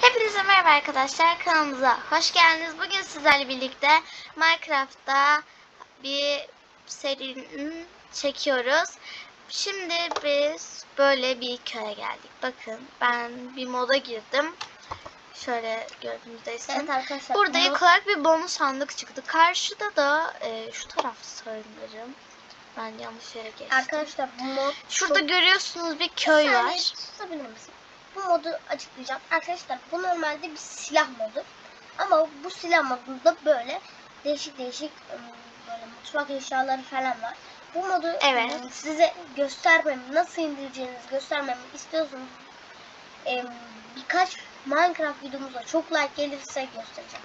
Hepinize merhaba arkadaşlar kanalımıza hoş geldiniz. Bugün sizlerle birlikte Minecraft'ta bir serinin çekiyoruz. Şimdi biz böyle bir köye geldik. Bakın ben bir moda girdim. Şöyle gördüğünüzde. Evet arkadaşlar. Burada bu- ilk olarak bir bonus sandık çıktı. Karşıda da e, şu taraf sanırım. Ben yanlış yere geçtim. Arkadaşlar mod Şurada çok- görüyorsunuz bir köy var. susabilir misin? Bu modu açıklayacağım. Arkadaşlar bu normalde bir silah modu. Ama bu silah modunda böyle değişik değişik ım, böyle mutfak eşyaları falan var. Bu modu Evet. ım, size göstermemi, nasıl indireceğinizi göstermemi istiyorsanız ım, birkaç Minecraft videomuzda çok like gelirse göstereceğim.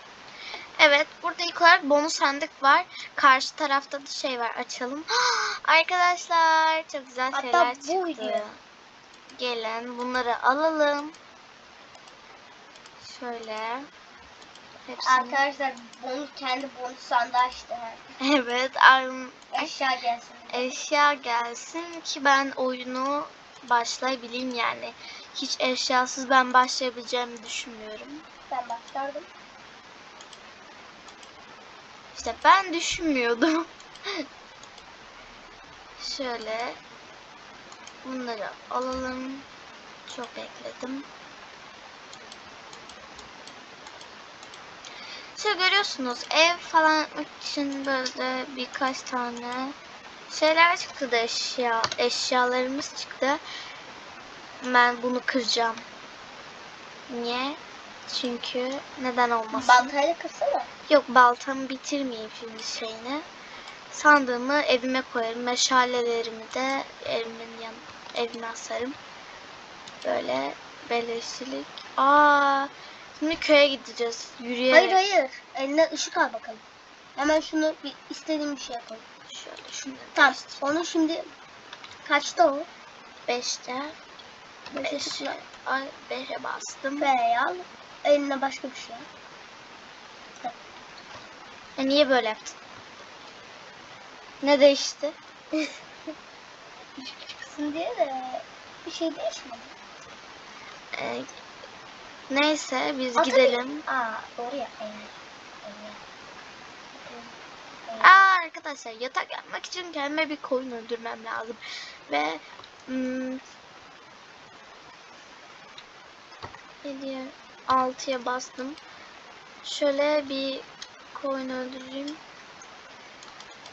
Evet burada ilk olarak bonus sandık var. Karşı tarafta da şey var açalım. Arkadaşlar çok güzel Hatta şeyler bu çıktı. video. Gelin bunları alalım. Şöyle. Hepsini. Arkadaşlar bonus kendi bonus sandığı açtı. Evet Eşya gelsin. eşya gelsin ki ben oyunu başlayabileyim yani. Hiç eşyasız ben başlayabileceğimi düşünmüyorum. Ben başlardım. İşte ben düşünmüyordum. Şöyle bunları alalım. Çok bekledim. Şöyle görüyorsunuz ev falan yapmak için böyle birkaç tane şeyler çıktı da eşya eşyalarımız çıktı. Ben bunu kıracağım. Niye? Çünkü neden olmasın? Baltayla kırsana. Yok baltamı bitirmeyeyim şimdi şeyini. Sandığımı evime koyarım. Meşalelerimi de evimin yan evime asarım. Böyle beleşçilik. Aa, şimdi köye gideceğiz. Yürüyerek. Hayır hayır. Eline ışık al bakalım. Hemen şunu bir istediğim bir şeye koy. Şöyle şunu Tamam. Onu şimdi kaçta o? Beşte. Beşe Beş. tıkla. Ay, beşe bastım. F'ye al. Eline başka bir şey al. E, niye böyle yaptın? Ne değişti? Çıksın diye de bir şey değişmedi. E, neyse biz Aa, gidelim. tabii. Aa doğru ya. Eline. Eline. Eline. Aa arkadaşlar yatak yapmak için kendime bir koyun öldürmem lazım. Ve hmm, ne diye 6'ya bastım. Şöyle bir koyun öldüreyim.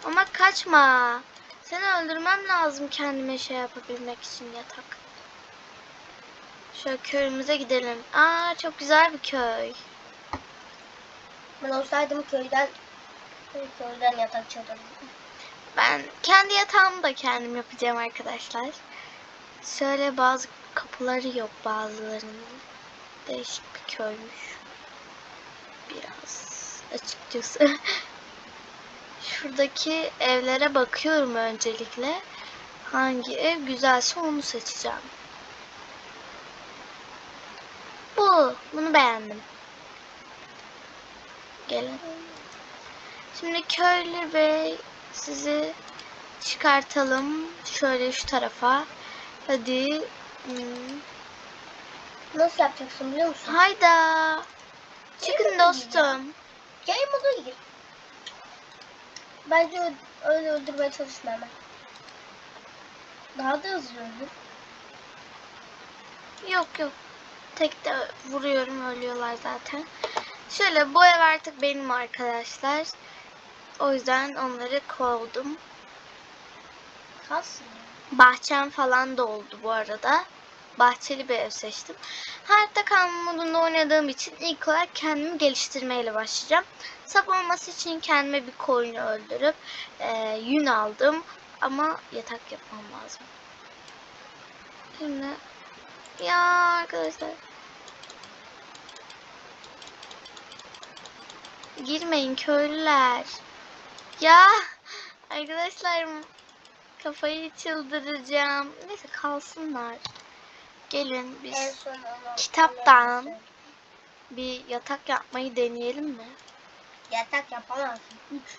Ama kaçma. Seni öldürmem lazım kendime şey yapabilmek için yatak. Şöyle köyümüze gidelim. Aa çok güzel bir köy. Ben olsaydım köyden köyden yatak çalırdım. Ben kendi yatağımı da kendim yapacağım arkadaşlar. Şöyle bazı kapıları yok bazılarının. Değişik bir köymüş. Biraz açıkçası. Şuradaki evlere bakıyorum öncelikle. Hangi ev güzelse onu seçeceğim. Bu. Bunu beğendim. Gelin. Şimdi köylü bey sizi çıkartalım şöyle şu tarafa. Hadi. Hmm. Nasıl yapacaksın biliyor musun? Hayda. Çıkın dostum. Game moda gir. Bence öyle öldürmeye çalışma hemen. Daha da hızlı öldür. Yok yok. Tek de vuruyorum ölüyorlar zaten. Şöyle bu ev artık benim arkadaşlar. O yüzden onları kovdum. Kalsın. Bahçem falan da oldu bu arada. Bahçeli bir ev seçtim. Hayatta kalma modunda oynadığım için ilk olarak kendimi geliştirmeyle başlayacağım. Sap olması için kendime bir koyun öldürüp e, yün aldım. Ama yatak yapmam lazım. Şimdi ya arkadaşlar girmeyin köylüler. Ya arkadaşlar Kafayı çıldıracağım. Neyse kalsınlar. Gelin En biz kitaptan- bir yatak yapmayı deneyelim mi? Yatak yapamazsın. Üç.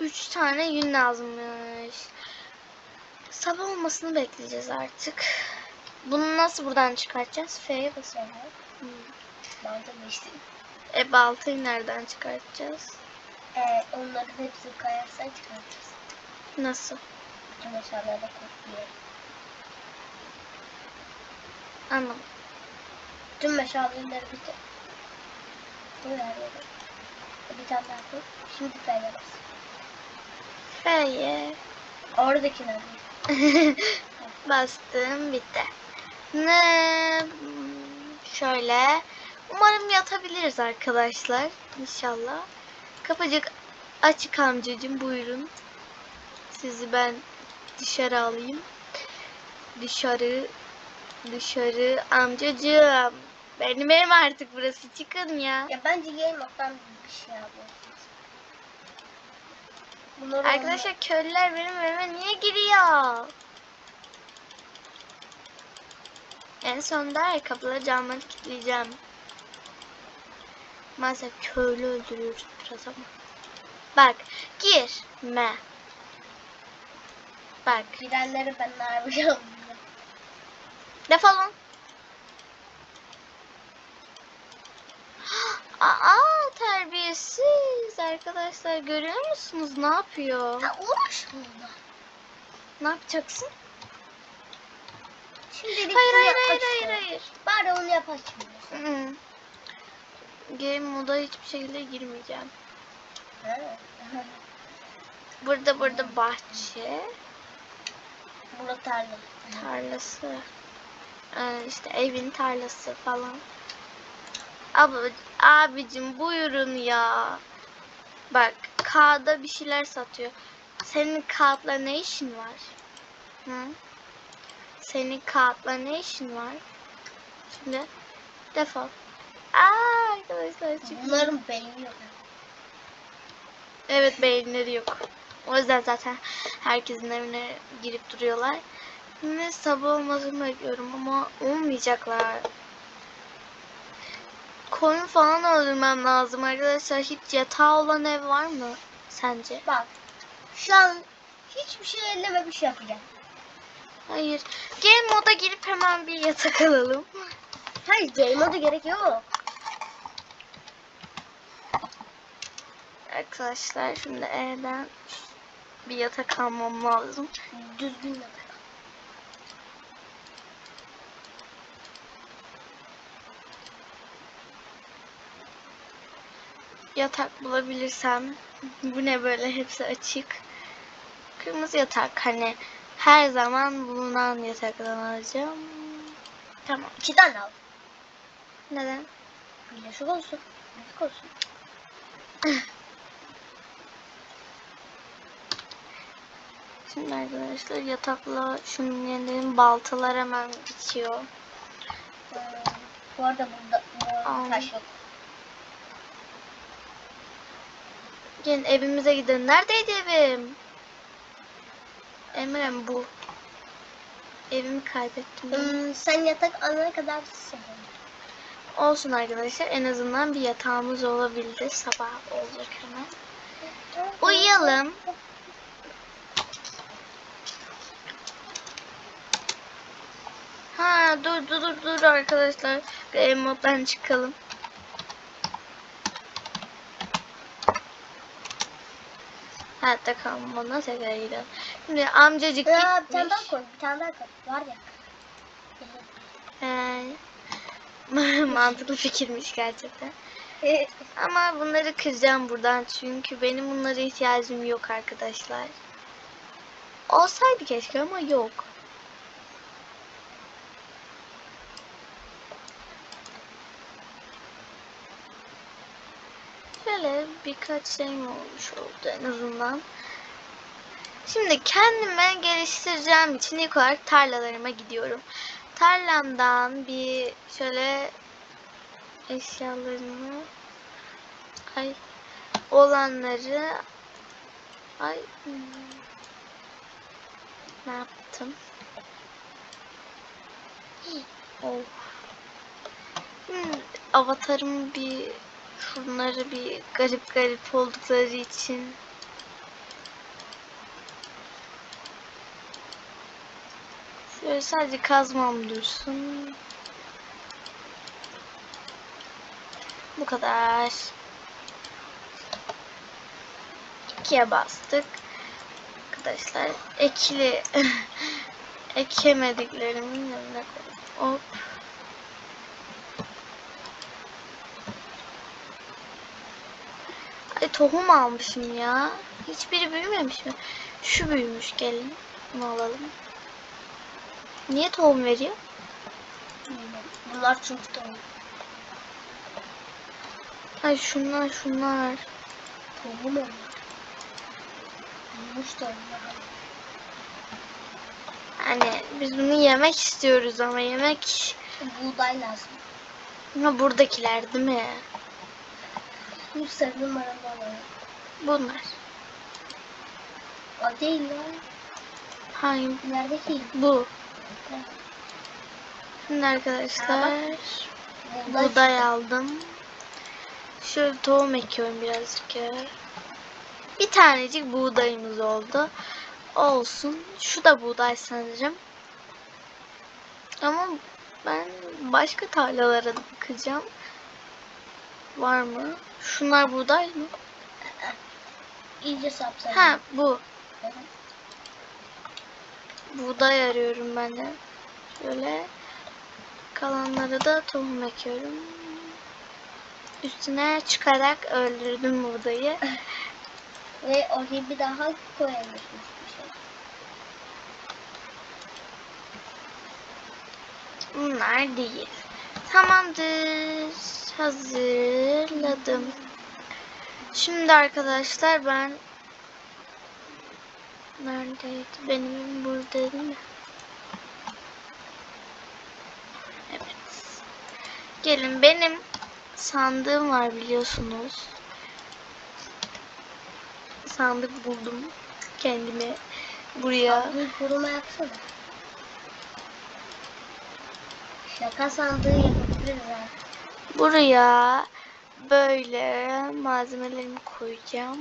Üç tane yün lazımmış. Sabah olmasını bekleyeceğiz artık. Bunu nasıl buradan çıkartacağız? F'ye. Sonra Hmm. mantı geçti. E baltayı nereden çıkartacağız? Ee, onların hepsini kayarsan çıkartırız. Nasıl? Bütün eşyaları da Anlamadım. Bütün meşaleleri bitir. Bir tane daha koy. Şimdi bas. F'ye Oradakiler. bastım bitti. Ne şöyle umarım yatabiliriz arkadaşlar inşallah. Kapıcık açık amcacım buyurun. Sizi ben dışarı alayım. Dışarı dışarı amcacığım. Benim evim artık burası çıkın ya. Ya bence mode'dan bir şey. Bunları Arkadaşlar köylüler benim evime niye giriyor? En sonunda kapıları camları kilitleyeceğim. Maalesef köylü öldürüyoruz biraz ama. Bak girme. Bak girenleri ben ne yapacağım? Defolun. Aa terbiyesiz arkadaşlar görüyor musunuz ne yapıyor? Ya uğraş bununla. Ne yapacaksın? Şimdilik Hayır hayır hayır hayır hayır. Bari onu yap açmıyorsun. Game moda hiçbir şekilde girmeyeceğim. Burada burada bahçe, Burada tarla. tarlası, ee, işte evin tarlası falan. Abi, abicim buyurun ya. Bak K'da bir şeyler satıyor. Senin kağıtla ne işin var? Hı? Senin kağıtla ne işin var? Şimdi defol. Aa arkadaşlar çık. Bunların beyni yok. Evet beyinleri yok. O yüzden zaten herkesin evine girip duruyorlar. Şimdi sabah olmasını bekliyorum ama olmayacaklar. Koyun falan öldürmem lazım arkadaşlar. Hiç yatağı olan ev var mı sence? Bak. Şu an hiçbir şey ellememiş yapacağım. Hayır. Game moda girip hemen bir yatak alalım. Hayır game moda gerek yok. Arkadaşlar şimdi evden bir yatak almam lazım. Düzgün yatak. Yatak bulabilirsem bu ne böyle hepsi açık kırmızı yatak hani her zaman bulunan yataktan alacağım tamam İki tane al. neden Birleşik olsun. Büyük olsun. şimdi arkadaşlar yatakla şunun yerlerin baltalar hemen bitiyor Ee, bu arada burada Al. bu taş yok. Gelin evimize gidelim neredeydi evim Emre'm bu evimi kaybettim Hmm, sen yatak alana kadar senin. olsun arkadaşlar en azından bir yatağımız olabildi sabah olacak hemen Uyuyalım. Ha dur dur dur dur arkadaşlar. Game moddan çıkalım. Hayatta kalmana tekrar gidelim. Şimdi amcacık Ya bir tane gitmiş. daha koy. Bir tane daha koy. Var ya. Ee, mantıklı fikirmiş gerçekten. Ama bunları kıracağım buradan çünkü benim bunlara ihtiyacım yok arkadaşlar. Olsaydı keşke ama yok. Şöyle birkaç şeyim olmuş oldu en azından. Şimdi kendime geliştireceğim için ilk olarak tarlalarıma gidiyorum. Tarlamdan bir şöyle eşyalarımı ay olanları ay ne yaptım? Oh. Hmm, avatarım bir şunları bir garip garip oldukları için Şöyle sadece kazmam dursun. Bu kadar. İkiye bastık. Arkadaşlar ekili ekemediklerimin yanına koy. Hop. Ay tohum almışım ya. Hiçbiri büyümemiş mi? Şu büyümüş gelin. Bunu alalım. Niye tohum veriyor? Bunlar çünkü tohum. Ay şunlar şunlar. Tohum onlar. Büyümüş tohumlar. Hani biz bunu yemek istiyoruz ama yemek Buğday lazım. ha buradakiler değil mi? Bu numaralı olan. Bunlar. O değil lan. Hangi? Neredeki? Bu. Şimdi arkadaşlar Buğday. aldım. Şöyle tohum ekiyorum birazcık ya. Bir tanecik buğdayımız oldu. Olsun. Şu da buğday sanırım. Ama ben başka tarlalara bakacağım. Var mı? Şunlar buğday mı? İyice sapsarı. Ha bu. Evet. Buğday arıyorum ben de. Şöyle kalanları da tohum ekiyorum. Üstüne çıkarak öldürdüm buğdayı. Ve oraya bir daha şey. Bunlar değil. Tamamdır. Hazırladım. Şimdi arkadaşlar ben neredeydi? Benim burada değil mi? Evet. Gelin benim sandığım var biliyorsunuz. Sandık buldum kendime buraya. Sandığı koruma yapsana. Şaka sandığı yapabiliriz ha. Buraya böyle malzemelerimi koyacağım.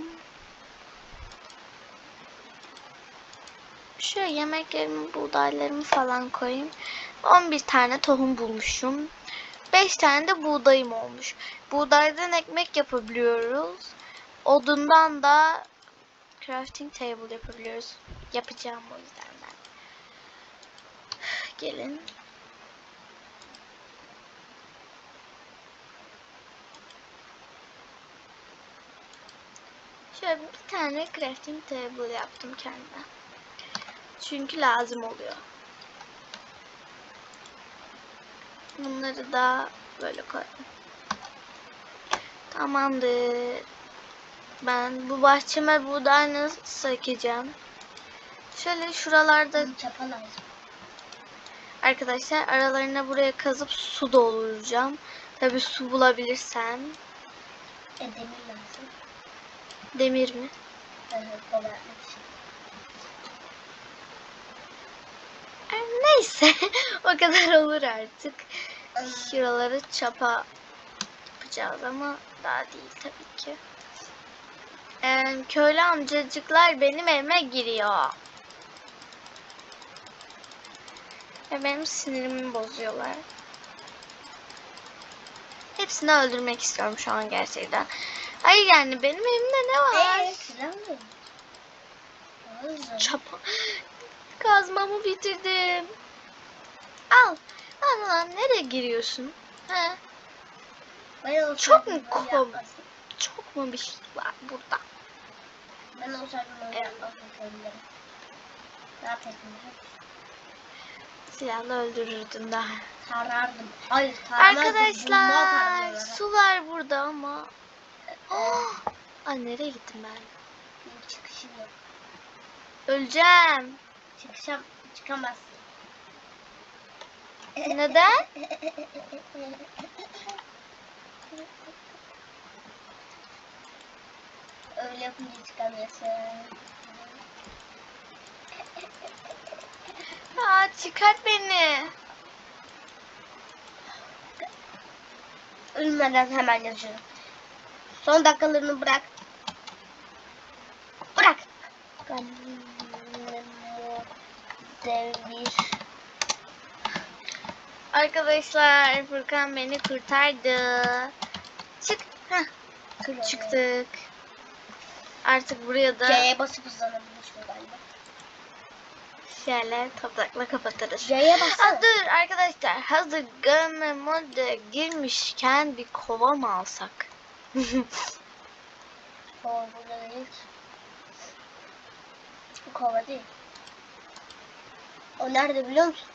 Şöyle yemeklerimi, buğdaylarımı falan koyayım. 11 tane tohum bulmuşum. 5 tane de buğdayım olmuş. Buğdaydan ekmek yapabiliyoruz. Odundan da crafting table yapabiliyoruz. Yapacağım o yüzden ben. Gelin. Şöyle bir tane crafting table yaptım kendime. Çünkü lazım oluyor. Bunları da böyle koydum. Tamamdır. Ben bu bahçeme buğday nasıl ekeceğim? Şöyle şuralarda çapa lazım. arkadaşlar aralarına buraya kazıp su dolduracağım. Tabi su bulabilirsem. E demir lazım. Demir mi? Evet, kova yapmak için. Ay, Neyse o kadar olur artık. Şuraları çapa yapacağız ama daha değil tabii ki. Ee, köylü amcacıklar benim evime giriyor. Ve benim sinirimi bozuyorlar. Hepsini öldürmek istiyorum şu an gerçekten. Hayır yani benim evimde ne var? Lazım. Çapa. Kazmamı bitirdim. Al. Lan lan nereye giriyorsun? He? Ben Çok mu yapmazdım. Çok mu bir şey var burada? Ben olsaydım öyle yapmazdım köylüleri. Ne yapacaktım? Silahla öldürürdün daha. Tarardım. Hayır. Bomba Arkadaşlar su var burada ama. Oh! Ay nereye gittim ben? Benim çıkışım yok. Öleceğim. Çıkışam, çıkamazsın. Neden? Öyle yapınca çıkamıyorsun. Aa, çıkart beni. Ölmeden hemen yazıyorum. Son dakikalarını bırak. Bırak. Devir Arkadaşlar Furkan beni kurtardı. Çık. Heh, Kırıldı. çıktık. Artık buraya da C'ye basıp hızlanabiliyorsun galiba. şöyle toprakla kapatırız. C'ye bassana. dur arkadaşlar hazır görme moda girmişken bir kova mı alsak? Kova burada değil. Bu kova değil. O nerede biliyor musun?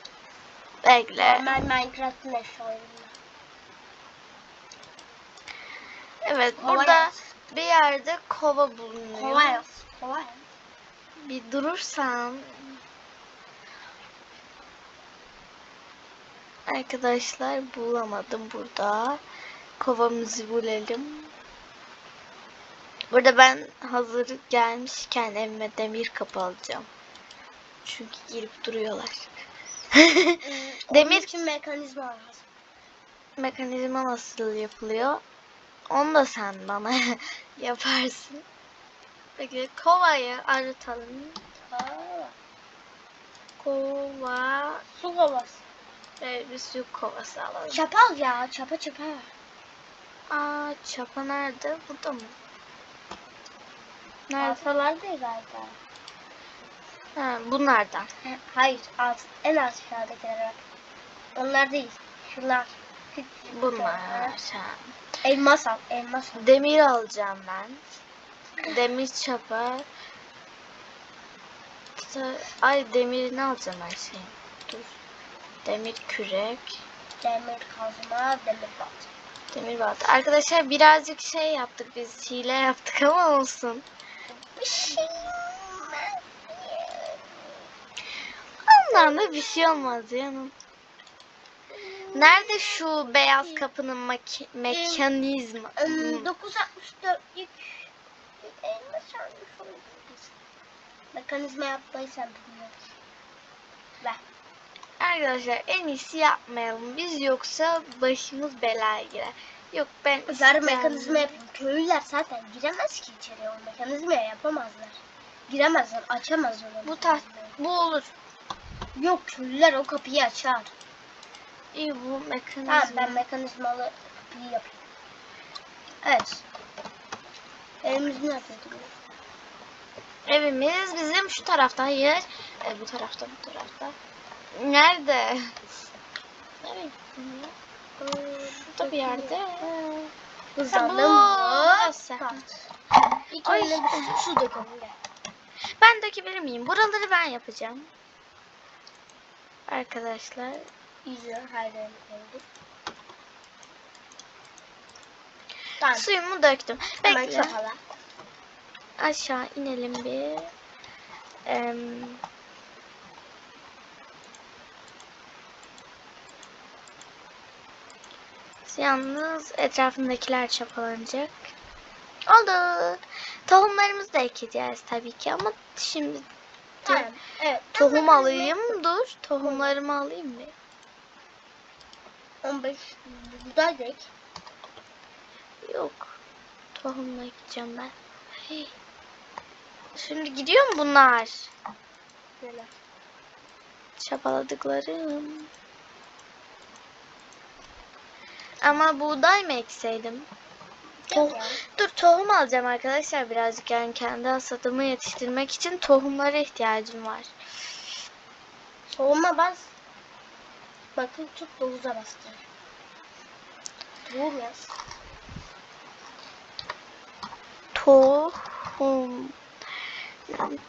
Bekle. Normal Minecraft'ın eşyalarında. Evet Kova burada yaz. bir yerde kova bulunuyor. Kova yaz. Kova yaz. Bir durursan Arkadaşlar bulamadım burada. Kovamızı bulalım. Burada ben hazır gelmişken evime demir kapı alacağım. Çünkü girip duruyorlar. Demir Demir- için mekanizma lazım. Mekanizma nasıl yapılıyor? Onu da sen bana yaparsın. Peki kovayı arıtalım. Kova su kovası. ve bir su kovası alalım. Çapa al ya. Çapa çapa. Aa çapa nerede? Burada mı? Nerede? Alfalar değil galiba. Ha, bunlardan. Ha, Hayır. Alt, en aşağıdakiler bak. Onlar değil. Şunlar. Bunlar. Ha. Elmas al. Elmas al. Demir alacağım ben. Demir çapa. İşte- Ay demirini alacağım her şeyi. Dur. Demir kürek. Demir kazma. Demir balta. Demir balta. Arkadaşlar birazcık şey yaptık biz. Hile yaptık ama olsun. Bir şey. Ondan da bir şey olmaz canım. Nerede şu beyaz kapının mekanizma? Im, 964 yük. Elmas almış olabiliriz. Mekanizma yapmayı sen bilmiyorsun. Ver. Arkadaşlar en iyisi yapmayalım. Biz yoksa başımız belaya girer. Yok ben istemem. mekanizma yapayım. Köylüler zaten giremez ki içeriye. O mekanizmaya yapamazlar. Giremezler. Açamazlar o Bu taht bu olur. Yok köylüler o kapıyı açar. İyi bu mekanizma. Tamam ben mekanizmalı kapıyı yapayım. Evet. Evimiz ne yapıyorduk? Evimiz bizim şu tarafta. Hayır. E, bu tarafta bu tarafta. Nerede? Nereye ya? Burada bir yerde. Hızlandım. Ha, bu. Hop. İki Ay. su, dökelim. Ben dökebilir miyim? Buraları ben yapacağım. Arkadaşlar. Her yerini koyduk. Tamam. Suyumu döktüm. Bekle. Aşağı inelim bir. Em, Yalnız etrafındakiler çapalanacak. Oldu. Tohumlarımızı da ekeceğiz tabii ki ama şimdi Tamam. Evet. tohum alayım. Dur. Tohumlarımı alayım mı? 15 buğday da ek. Yok. Tohumla ekeceğim ben. Hey. Şimdi gidiyor mu bunlar? Böyle. Çapaladıklarım. Ama buğday mı ekseydim? Toh-. Dur tohum alacağım arkadaşlar birazcık yani kendi hasadımı yetiştirmek için tohumlara ihtiyacım var. Soğuma bas. Bakın tut 9'a bastır. Tohum yaz. Tohum.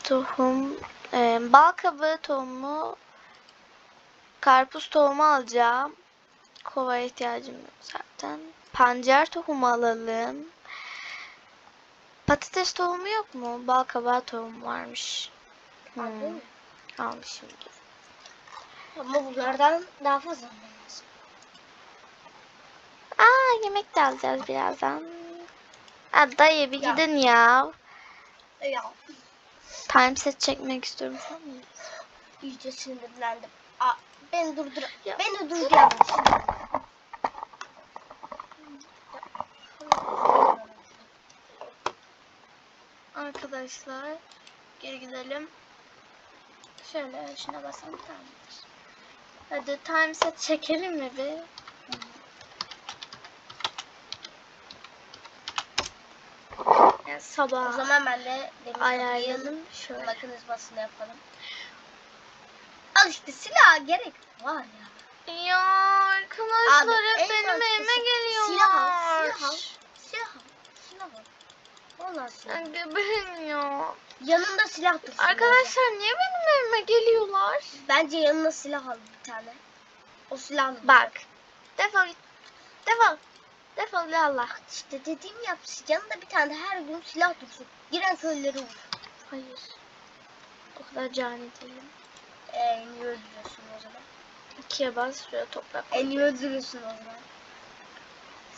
Tohum. Ee, bal kabağı tohumu. Karpuz tohumu alacağım. Kovaya ihtiyacım yok zaten. Pancar tohumu alalım. Patates tohumu yok mu? Bal kabağı tohumu varmış. Hmm, Aldın mı? almışım. Ama bunlardan daha fazla olmaz. Aa yemek de alacağız birazdan. Aa, dayı bir Ya. gidin ya. Ya. Time set çekmek istiyorum falan mı? İyice sinirlendim. Aa, beni durdur. Ya. Beni durduramazsın. Arkadaşlar geri gidelim. Şöyle şuna basalım tamamdır. Hadi time set çekelim mi bir? Yani sabah O zaman ben de ayarlayalım şöyle. mekanizmasını yapalım. Al işte silah gerek var ya. Ya arkadaşlar Abi, hep en benim evime geliyorlar. Silah silah al. Silah al, silah al. Al. Ben geberim ya. Yanında silah dursun. Arkadaşlar niye benim evime geliyorlar? Bence yanına silah al bir tane. O silahla. Bak. Defol git. Defol. Defol ya Allah. İşte dediğim yap. Yanında bir tane her gün silah dursun. Giren köylüleri vur. Hayır. O kadar cani değilim. Ee, en iyi öldürüyorsun o zaman. İkiye bas şuraya toprak. koy. En iyi öldürüyorsun o zaman.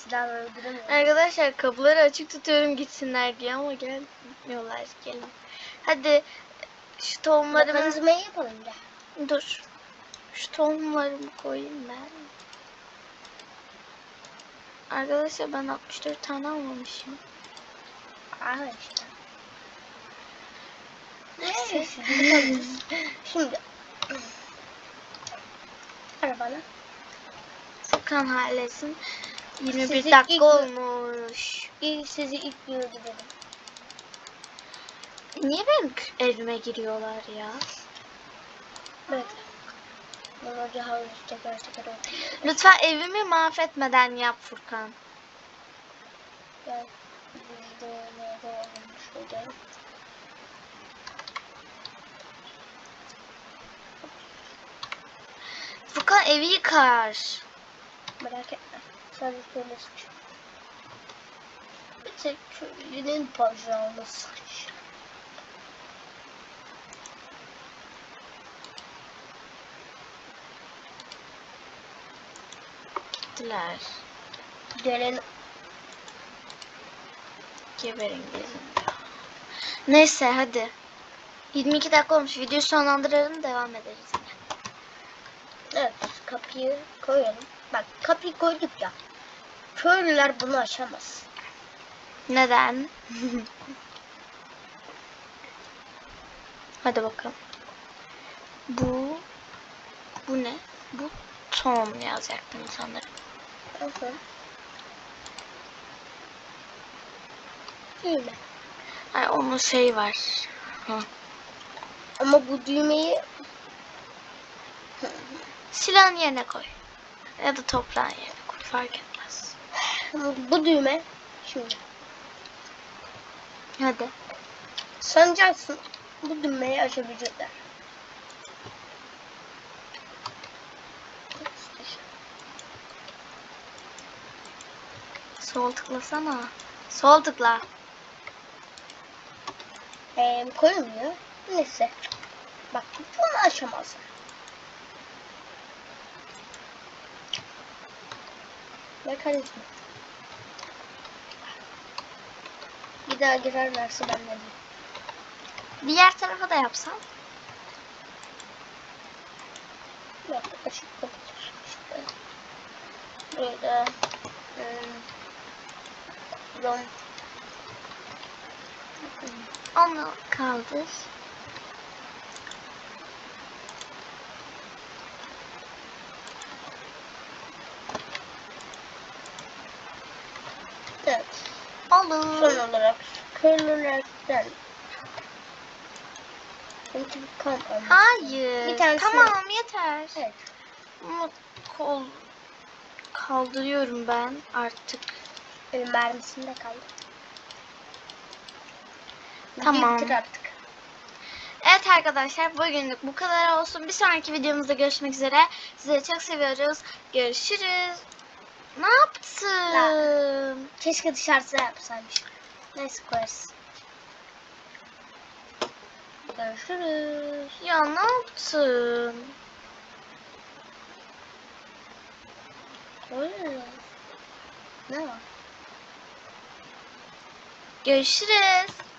Silahla öldüremiyorum. Arkadaşlar kapıları açık tutuyorum gitsinler diye ama gelmiyorlar. Gelin. Hadi şu tohumlarımı... Mekanizmayı yapalım ya. Dur. Şu tohumlarımı koyayım ben. Arkadaşlar ben 64 tane almamışım. Aa işte. Neyse. şimdi-. Arabana. Furkan halletsin. 21 Sizi dakika ilk- olmuş. İlk sizi ilk bir öldürelim. Niye benim evime giriyorlar ya? Daha üst teker teker öldürelim. Lütfen evimi mahvetmeden yap Furkan. Ben olmuş şöyle. Furkan evi yıkar. Merak etme. Sadece şöyle saç. Bir tek köylünün bacağını saç. Gittiler. Gelen Geberin gelin. Neyse hadi. 22 dakika olmuş. Videoyu sonlandıralım devam ederiz. Evet kapıyı koyalım. Bak kapıyı koyduk ya. Köylüler bunu açamaz. Neden? Hadi bakalım. Bu bu ne? Bu Tom yazacaktım sanırım. Bakın. Düğme. Ay onun şey var. Hı. Ama bu düğmeyi Silahın yerine koy. Ya da toprağın yerine koy. Fark etmez. Bu düğme şimdi Hadi. sanacaksın bu düğmeyi açabilecekler. Sol tıklasana. Sol tıkla. Ee, koymuyor. Neyse. Bak bunu açamazlar. Mekanizma. Bir daha girerlerse ben diyeyim. Diğer tarafa da yapsan. Bak açık kapatır işte. Im, Rom. Onu kaldır. Evet. Olur. Son olarak almak. Hayır. Bir tanesi- Tamam yeter. Evet. Bunu kol kaldırıyorum ben artık. Benim mermisinde kaldı. Tamam. Bitir artık. Evet arkadaşlar bugünlük bu kadar olsun. Bir sonraki videomuzda görüşmek üzere. Sizleri çok seviyoruz. Görüşürüz. Ne yaptın? Keşke dışarıda yapsaymış. Neyse koyarız. Görüşürüz. Ya ne yaptın? Koyuyoruz. Ne var? Görüşürüz.